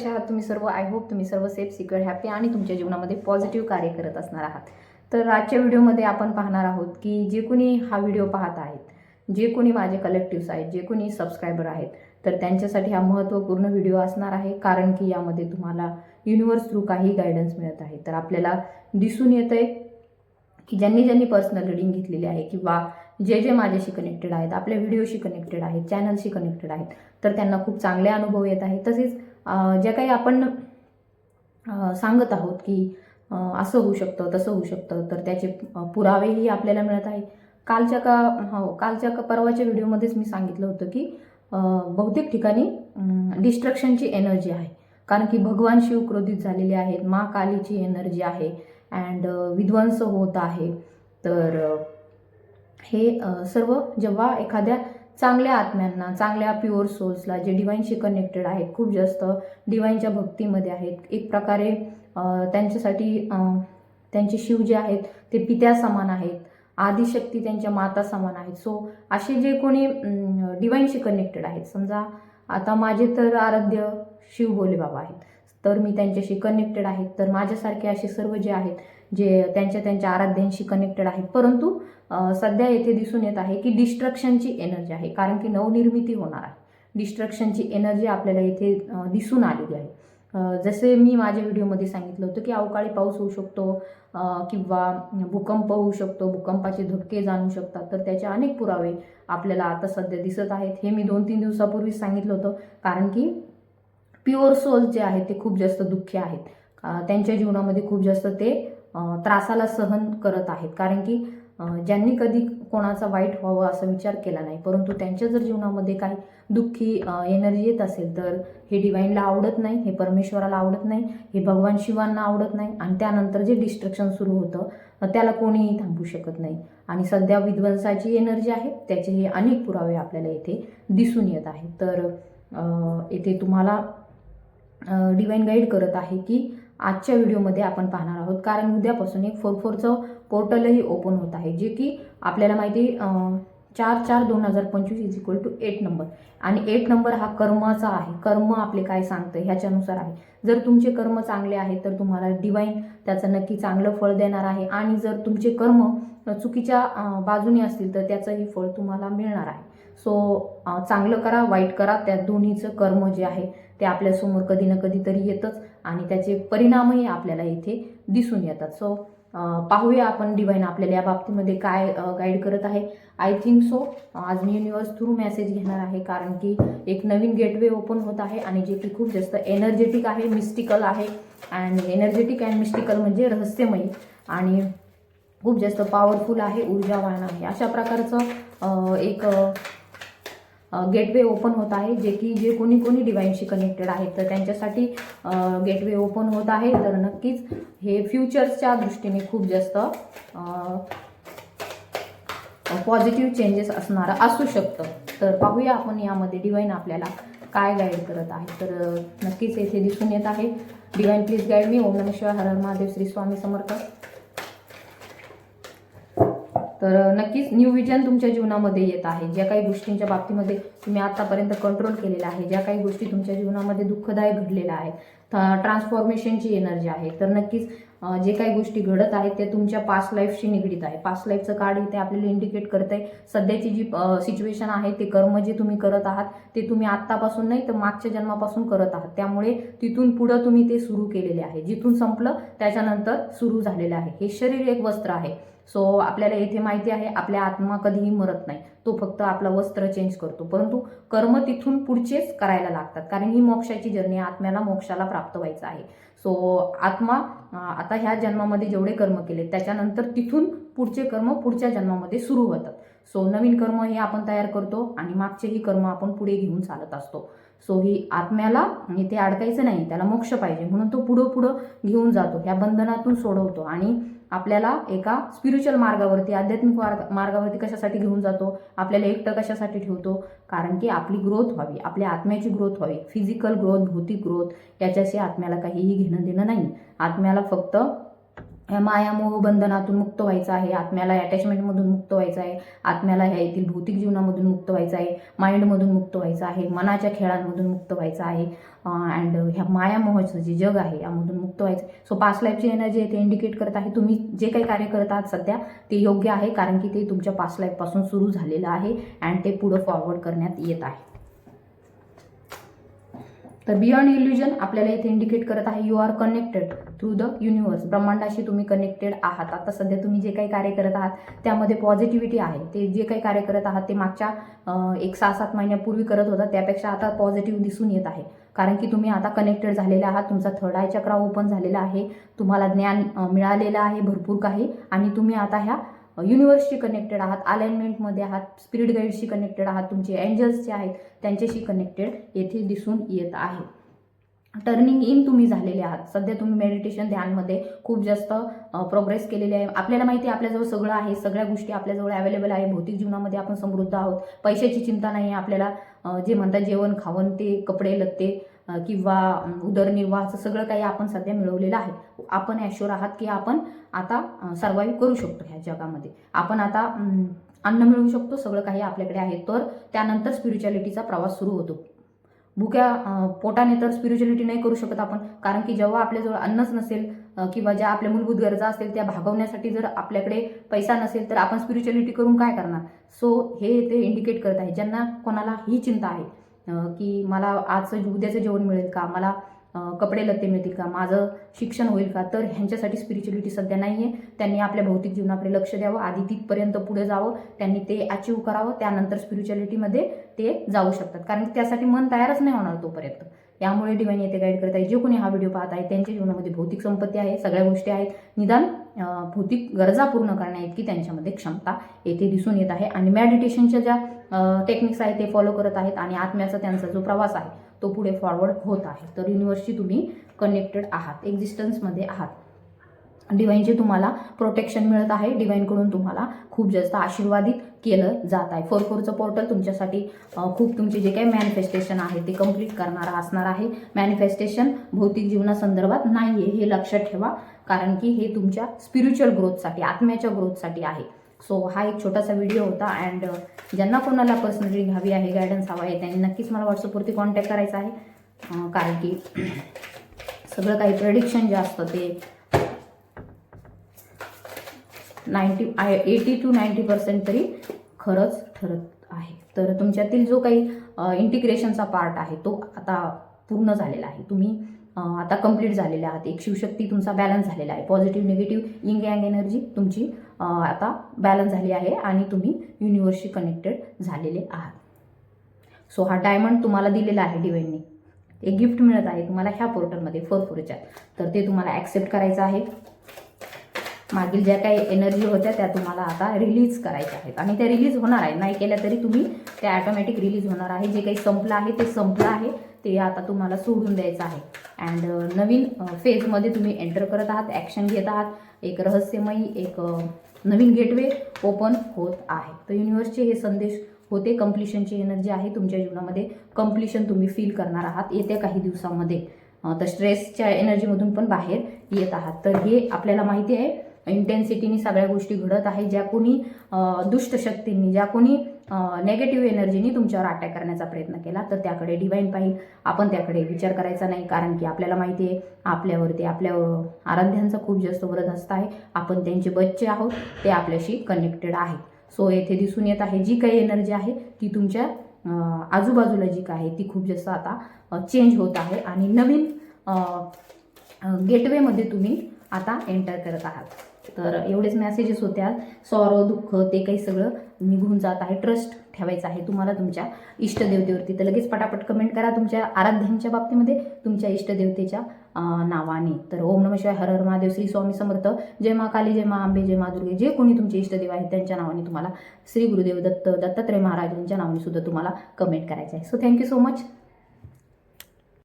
कशा आहात तुम्ही सर्व आय होप तुम्ही सर्व सेफ सिक्युअर हॅपी आणि तुमच्या जीवनामध्ये पॉझिटिव्ह कार्य करत असणार आहात. तर आजच्या व्हिडिओमध्ये आपण पाहणार आहोत की जे कोणी हा व्हिडिओ पाहत आहेत जे कोणी माझे कलेक्टिव्स आहेत जे कोणी सबस्क्रायबर आहेत तर त्यांच्यासाठी हा महत्त्वपूर्ण व्हिडिओ असणार आहे कारण की यामध्ये तुम्हाला युनिवर्स थ्रू काही गायडन्स मिळत आहे. तर आपल्याला दिसून येत आहे की ज्यांनी ज्यांनी पर्सनल रिडिंग घेतलेली आहे किंवा जे जे माझ्याशी कनेक्टेड आहेत आपल्या व्हिडिओशी कनेक्टेड आहेत चॅनलशी कनेक्टेड आहेत तर त्यांना खूप चांगले अनुभव येत आहेत तसेच ज्या काही आपण सांगत आहोत की असं होऊ शकतं तसं होऊ शकतं तर त्याचे पुरावेही आपल्याला मिळत आहे. कालच्या का हो कालच्या का परवाच्या व्हिडिओमध्येच मी सांगितलं होतं की बहुतेक ठिकाणी डिस्ट्रक्शनची एनर्जी आहे. कारण की भगवान शिव क्रोधित झालेले आहेत मा कालीची एनर्जी आहे अँड विध्वंस होत आहे. तर हे सर्व जेव्हा एखाद्या चांगल्या आत्म्यांना चांगल्या प्युअर सोल्सला जे डिवाईनशी कनेक्टेड आहेत खूप जास्त डिवाईनच्या भक्तीमध्ये आहेत. एक प्रकारे त्यांच्यासाठी त्यांचे शिव जे आहेत ते पित्या समान आहेत. आदिशक्ती त्यांच्या माता समान आहेत. सो असे जे कोणी डिवाईनशी कनेक्टेड आहेत समजा आता माझे तर आराध्य शिव भोले बाबा आहेत. तर मी त्यांच्याशी कनेक्टेड आहेत. तर माझ्यासारखे असे सर्व जे आहेत जे त्यांच्या त्यांच्या आराध्यांशी कनेक्टेड आहेत. परंतु सध्या येथे दिसून येत आहे की डिस्ट्रक्शनची एनर्जी आहे. कारण की नवनिर्मिती होणार आहे. डिस्ट्रक्शनची एनर्जी आपल्याला इथे दिसून आलेली आहे. जसे मी माझ्या व्हिडिओमध्ये सांगितलं होतं की अवकाळी पाऊस होऊ शकतो किंवा भूकंप होऊ शकतो भूकंपाचे धक्के जाणू शकतात. तर त्याचे अनेक पुरावे आपल्याला आता सध्या दिसत आहेत. हे मी दोन तीन दिवसापूर्वीच सांगितलं होतं. कारण की प्युअर सोल जे आहेत ते खूप जास्त दुःखी आहेत. त्यांच्या जीवनामध्ये खूप जास्त ते त्रासाला सहन करत आहेत. कारण की ज्यांनी कधी कोणाचा वाईट व्हावं असा विचार केला नाही परंतु त्यांच्या जर जीवनामध्ये काही दुःखी एनर्जी येत असेल तर हे डिवाईनला आवडत नाही हे परमेश्वराला आवडत नाही हे भगवान शिवांना आवडत नाही आणि त्यानंतर जे डिस्ट्रक्शन सुरू होतं त्याला कोणीही थांबू शकत नाही. आणि सध्या विध्वंसाची एनर्जी आहे त्याचे हे अनेक पुरावे आपल्याला येथे दिसून येत आहेत. तर येथे तुम्हाला डिवाईन गाईड करत आहे की आजच्या व्हिडिओमध्ये आपण पाहणार आहोत. कारण उद्यापासून एक फोर फोरचं पोर्टलही ओपन होत आहे जे की आपल्याला माहिती चार चार दोन हजार पंचवीस is equal to eight number आणि एट नंबर हा कर्माचा आहे. कर्म आपले काय सांगतं ह्याच्यानुसार आहे. जर तुमचे कर्म चांगले आहेत तर तुम्हाला डिवाईन त्याचं नक्की चांगलं फळ देणार आहे. आणि जर तुमचे कर्म चुकीच्या बाजूने असतील तर त्याचंही फळ तुम्हाला मिळणार आहे. सो चांगलं करा वाईट करा त्या दोन्हीचं कर्म जे आहे ते आपल्यासमोर कधी ना कधीतरी येतंच. आणि त्याचे परिणामही आपल्याला इथे दिसून येतात. सो पाहूया आपण डिवाईन आपल्याला या बाबतीमध्ये काय गाईड करत आहे. आय थिंक सो आज मी युनिवर्स थ्रू मेसेज घेणार आहे कारण की एक नवीन गेटवे ओपन होत आहे आणि जे की खूप जास्त एनर्जेटिक आहे मिस्टिकल आहे. अँड एनर्जेटिक अँड मिस्टिकल म्हणजे रहस्यमयी आणि खूप जास्त पॉवरफुल आहे ऊर्जावान आहे. अशा प्रकारचं एक गेटवे ओपन होत आहे जे की जे कोणी कोणी डिवाईनशी कनेक्टेड आहेत तर त्यांच्यासाठी गेटवे ओपन होत आहे. तर नक्कीच हे फ्युचर्सच्या दृष्टीने खूप जास्त पॉझिटिव्ह चेंजेस असणारं असू शकतं. तर पाहूया आपण यामध्ये डिवाईन आपल्याला काय गाईड करत आहे. तर नक्कीच येथे दिसून येत आहे. डिवाईन प्लीज गाईड मी ओम नम शिवाय. हर हर महादेव. श्री स्वामी समर्थ. तर नक्कीच न्यू विजन तुमच्या जीवनामध्ये येत आहे. ज्या काही गोष्टींच्या बाबतीमध्ये तुम्ही आतापर्यंत कंट्रोल केलेला आहे ज्या काही गोष्टी तुमच्या जीवनामध्ये दुःखदायक घडलेल्या आहे ट्रान्सफॉर्मेशनची एनर्जी आहे. तर नक्कीच जे काही गोष्टी घडत आहेत ते तुमच्या पास्ट लाईफशी निगडीत आहे. पास्ट लाईफचं कार्ड इथे आपल्याला इंडिकेट करत आहे सध्याची जी सिच्युएशन आहे ते कर्म जे तुम्ही करत आहात ते तुम्ही आत्तापासून नाही तर मागच्या जन्मापासून करत आहात. त्यामुळे तिथून पुढं तुम्ही ते सुरू केलेले आहे. जिथून संपलं त्याच्यानंतर सुरू झालेलं आहे. हे शरीर एक वस्त्र आहे. सो आपल्याला येथे माहिती आहे आपल्या आत्मा कधीही मरत नाही. तो फक्त आपला वस्त्र चेंज करतो. परंतु कर्म तिथून पुढचेच करायला लागतात. कारण ही मोक्षाची जर्नी आत्म्याला मोक्षाला प्राप्त व्हायचं आहे. सो आत्मा आता ह्या जन्मामध्ये जेवढे कर्म केले त्याच्यानंतर तिथून पुढचे कर्म पुढच्या जन्मामध्ये सुरू होतात. सो नवीन कर्म हे आपण तयार करतो आणि मागचेही कर्म आपण पुढे घेऊन चालत असतो. सो ही आत्म्याला इथे अडकायचं नाही त्याला मोक्ष पाहिजे. म्हणून तो पुढं पुढं घेऊन जातो. ह्या बंधनातून सोडवतो आणि आपल्याला एका स्पिरिच्युअल मार्गावरती आध्यात्मिक मार्ग मार्गावरती कशासाठी घेऊन जातो? आपल्याला एकटं कशासाठी ठेवतो? कारण की आपली ग्रोथ व्हावी आपल्या आत्म्याची ग्रोथ व्हावी. फिजिकल ग्रोथ भौतिक ग्रोथ याच्याशी आत्म्याला काहीही घेणं देणं नाही. आत्म्याला फक्त ह्या मायामोह बंधनातून मुक्त व्हायचं आहे आत्म्याला अटॅचमेंटमधून मुक्त व्हायचं आहे आत्म्याला ह्या येथील भौतिक जीवनामधून मुक्त व्हायचं आहे माइंडमधून मुक्त व्हायचं आहे मनाच्या खेळांमधून मुक्त व्हायचं आहे अँड ह्या मायामोहाचं जे जग आहे यामधून मुक्त व्हायचं सो पास्ट लाईफची एनर्जी आहे ते इंडिकेट करत आहे. तुम्ही जे काही कार्य करत आहात सध्या ते योग्य आहे कारण की ते तुमच्या पास्ट लाईफपासून सुरू झालेलं आहे अँड ते पुढं फॉरवर्ड करण्यात येत आहे. तर बियॉन्ड इल्युजन आपल्याला इथे इंडिकेट करत आहे you are connected through the universe ब्रह्मांडाशी तुम्ही कनेक्टेड आहात. आता सध्या तुम्ही जे काही कार्य करत आहात त्यामध्ये पॉझिटिव्हिटी आहे. ते जे काही कार्य करत आहात ते मागच्या एक सहा सात महिन्यापूर्वी करत होता त्यापेक्षा आता पॉझिटिव्ह दिसून येत आहे. कारण की तुम्ही आता कनेक्टेड झालेले आहात तुमचा थर्ड आय चक्रा ओपन झालेला आहे तुम्हाला ज्ञान मिळालेलं आहे भरपूर काही आणि तुम्ही आता ह्या युनिवर्सशी कनेक्टेड आहात अलाइनमेंटमध्ये आहात स्पिरिट गाईडशी कनेक्टेड आहात तुमचे एंजल्स जे आहेत त्यांच्याशी कनेक्टेड येथे दिसून येत आहे. टर्निंग इन तुम्ही झालेले आहात. सध्या तुम्ही मेडिटेशन ध्यानमध्ये खूप जास्त प्रोग्रेस केलेली आहे. आपल्याला माहिती आहे आपल्याजवळ सगळं आहे. सगळ्या गोष्टी आपल्याजवळ अवेलेबल आहे. भौतिक जीवनामध्ये आपण समृद्ध आहोत. पैशाची चिंता नाही आहे. आपल्याला जे म्हणतात जेवण खावण ते कपडे लत्ते किंवा उदरनिर्वाहाचं सगळं काही आपण सध्या मिळवलेलं आहे. आपण ॲश्युअर आहात की आपण आता सर्वाईव्ह करू शकतो ह्या जगामध्ये. आपण आता अन्न मिळवू शकतो सगळं काही आपल्याकडे आहे. तर त्यानंतर स्पिरिच्युअलिटीचा प्रवास सुरू होतो. भुक्या पोटाने तर स्पिरिच्युअलिटी नाही करू शकत आपण. कारण की जेव्हा आपल्याजवळ अन्नच नसेल किंवा ज्या आपल्या मूलभूत गरजा असतील त्या भागवण्यासाठी जर आपल्याकडे पैसा नसेल तर आपण स्पिरिच्युअलिटी करून काय करणार? सो हे ते इंडिकेट करत आहे. ज्यांना कोणाला ही चिंता आहे की मला आजचं उद्याचं जेवण मिळेल का? मला कपडे लत्ते मिळतील का? माझं शिक्षण होईल का? तर ह्यांच्यासाठी स्पिरिच्युअलिटी सध्या नाही आहे त्यांनी आपल्या भौतिक जीवनाकडे लक्ष द्यावं. आधी तिथपर्यंत पुढे जावं. त्यांनी ते अचीव करावं. त्यानंतर स्पिरिच्युअलिटीमध्ये ते जाऊ शकतात. कारण की त्यासाठी मन तयारच नाही होणार तोपर्यंत. यामुळे डिवाईन येथे गाईड करत आहे. जे कोणी हा व्हिडिओ पाहत आहे त्यांच्या जीवनामध्ये भौतिक संपत्ती आहे. सगळ्या गोष्टी आहेत. निदान भौतिक गरजा पूर्ण करण्याइतकी त्यांच्यामध्ये क्षमता येथे दिसून येत आहे. आणि मॅडिटेशनच्या ज्या टेक्निक्स आहेत ते फॉलो करत आहेत आणि आत्म्याचा त्यांचा जो प्रवास आहे तो पुढे फॉरवर्ड होत आहे. तर युनिवर्सशी तुम्ही कनेक्टेड आहात एक्झिस्टन्समध्ये आहात. डिवाईनचे तुम्हाला प्रोटेक्शन मिळत आहे. डिवाईनकडून तुम्हाला खूप जास्त आशीर्वादित केलं जात आहे. फोर फोरचं पोर्टल तुमच्यासाठी खूप तुमचे जे काही मॅनिफेस्टेशन आहे ते कंप्लीट करणारा असणार आहे. मॅनिफेस्टेशन भौतिक जीवनासंदर्भात नाही आहे हे लक्षात ठेवा. कारण की हे तुमच्या स्पिरिच्युअल ग्रोथसाठी आत्म्याच्या ग्रोथसाठी आहे. सो हा एक छोटासा व्हिडिओ होता अँड uh, ज्यांना कोणाला पर्सनली घ्यावी आहे गायडन्स हवा आहे त्यांनी नक्कीच मला व्हॉट्सअपवरती कॉन्टॅक्ट करायचा आहे. कारण की सगळं काही प्रडिक्शन जे असतं ते ninety I eighty to ninety percent तरी खरंच ठरत आहे. तर तुमच्यातील जो काही इंटिग्रेशनचा पार्ट आहे तो आता पूर्ण झालेला आहे. तुम्ही आता कंप्लीट झालेले आहात. एक शिवशक्ती तुमचा बॅलन्स झालेला आहे. पॉझिटिव्ह निगेटिव्ह इंग अँग एनर्जी तुमची आता बॅलन्स झाली आहे आणि तुम्ही युनिवर्सशी कनेक्टेड झालेले आहात. सो हा डायमंड तुम्हाला दिलेला आहे डिवाईनने एक गिफ्ट मिळत आहे तुम्हाला ह्या पोर्टलमध्ये फोर फोरच्या तर ते तुम्हाला ॲक्सेप्ट करायचं आहे. मागील ज्या काही एनर्जी होत्या त्या तुम्हाला आता रिलीज करायच्या आहेत. आणि त्या रिलीज होणार आहे नाही केल्या तरी तुम्ही त्या ॲटोमॅटिक रिलीज होणार आहे. जे काही संपलं आहे ते संपलं आहे. ते आता तुम्हाला सोडून द्यायचं आहे. अँड नवीन फेजमध्ये तुम्ही एंटर करत आहात ॲक्शन घेत आहात. एक रहस्यमयी एक नवीन गेटवे ओपन होत आहे. तर युनिवर्सचे हे संदेश होते. कम्प्लिशनची एनर्जी आहे तुमच्या जीवनामध्ये. कम्प्लिशन तुम्ही फील करणार आहात येत्या काही दिवसामध्ये. तर स्ट्रेसच्या एनर्जीमधून पण बाहेर येत आहात. तर हे आपल्याला माहिती आहे. इंटेन्सिटीनी सगळ्या गोष्टी घडत आहे. ज्या कोणी दुष्टशक्तींनी दुष्ट शक्तींनी ज्या कोणी नेगेटिव्ह एनर्जीनी तुमच्यावर अटॅक करण्याचा प्रयत्न केला तर त्याकडे डिवाईन पाहिजे आपण त्याकडे विचार करायचा नाही कारण की आपल्याला माहिती आहे आपल्यावरती आपल्या आराध्यांचा खूप जास्त वरद असतं आहे. आपण त्यांचे बच्चे आहोत ते आपल्याशी कनेक्टेड आहे. सो येथे दिसून येत आहे जी काही एनर्जी आहे ती तुमच्या आजूबाजूला जी काय आहे ती खूप जास्त आता चेंज होत आहे. आणि नवीन गेटवेमध्ये तुम्ही आता एंटर करत आहात. तर एवढेच मेसेजेस होत्या. आज सॉरो दुःख ते काही सगळं निघून जात आहे. ट्रस्ट ठेवायचा आहे तुम्हाला तुमच्या इष्टदेवतेवरती. तर लगेच पटापट कमेंट करा तुमच्या आराध्यांच्या बाबतीमध्ये तुमच्या इष्टदेवतेच्या नावाने. तर ओम नम शिवाय हर हर महादेव श्री स्वामी समर्थ जय मा काली जय मा आंबे जय मा दुर्गे जे कोणी तुमचे इष्टदेव आहेत त्यांच्या नावाने तुम्हाला श्री गुरुदेव दत्त दत्तात्रय महाराजांच्या नावाने सुद्धा तुम्हाला कमेंट करायचं आहे. So thank you so much